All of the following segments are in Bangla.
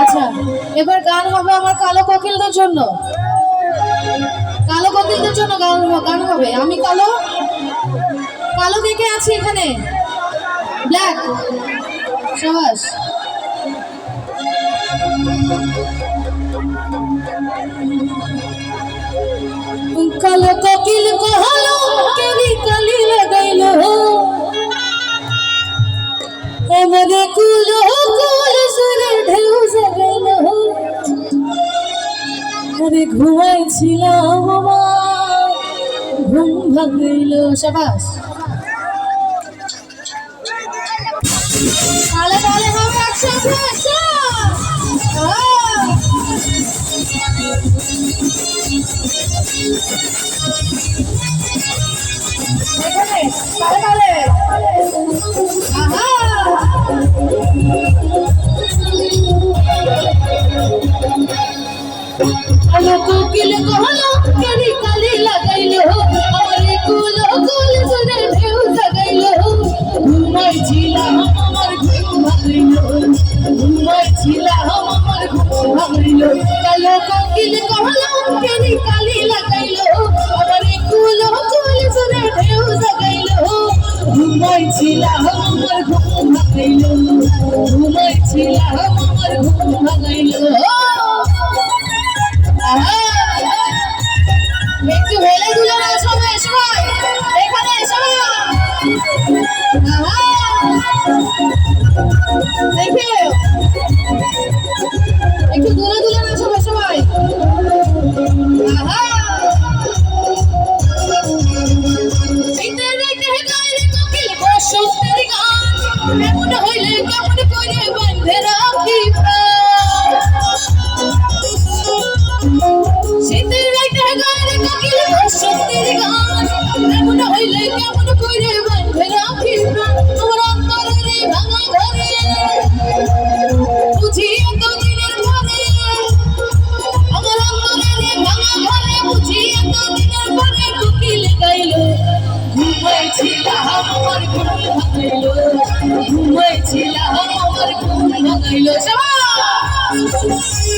আচ্ছা এবার গান হবে আমার কালো কোকিলদের জন্য। কালো কোকিলদের জন্য গান গান হবে। আমি কালো? কালো কে কে আছে এখানে? ব্ল্যাক সবাস কালো কোকিল কহলো আরে ঘুমাইছিলাম ঘুম ভাঙিলো সাবাস। তাহলে আহা! আলো কোকিল কহলো কেরি কালি লাগাইলো। আমারে কুল কুল সুরে ঢেউ জাগাইলো। ঘুমাইছিলাম আমার ঘুম ভাঙিলো। ঘুমাইছিলাম আমার ঘুম ভাঙিলো। কালো কোকিল কহলো কেরি কালি লাগাইলো। আমারে কুল কুল আমার ঘুম ভাঙিলো। আমার! একটু হেলে দুলে না সবাই সবাই। এখানে সবাই ঘুমাইছিলাম আমার ঘুম ভাঙাইলো। সবাই!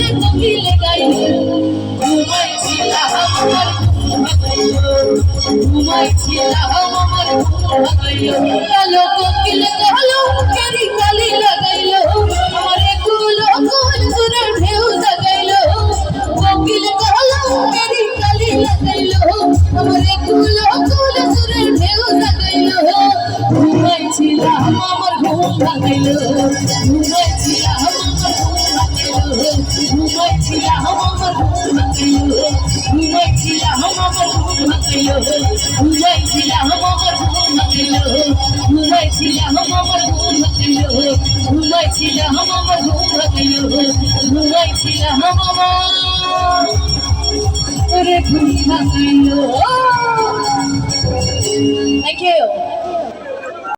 সুরে কোকিল গাইলো ঘুমাইছিলাম আমার ঘুম ভাঙাইলো ঘুমাইছিলাম আমার ঘুম ভাঙাইলো কালো কোকিল কালো কেরি কালি লাগাইলো আমারে কুলো কুল সুরে ঢেউ জাগাইলো কোকিল কালো কেরি কালি লাগাইলো আমারে কুলো কুল সুরে ঢেউ জাগাইলো ঘুমাইছিলাম আমার ঘুম ভাঙাইলো ঘুমাইছিলাম ঘুমাইছিলাম আমার ঘুম ভাঙাইলো ঘুমাইছিলাম আমার ঘুম ভাঙাইলো ঘুমাইছিলাম আমার ঘুম ভাঙাইলো ঘুমাইছিলাম আমার ঘুম ভাঙাইলো ঘুমাইছিলাম আমার ঘুম ভাঙাইলো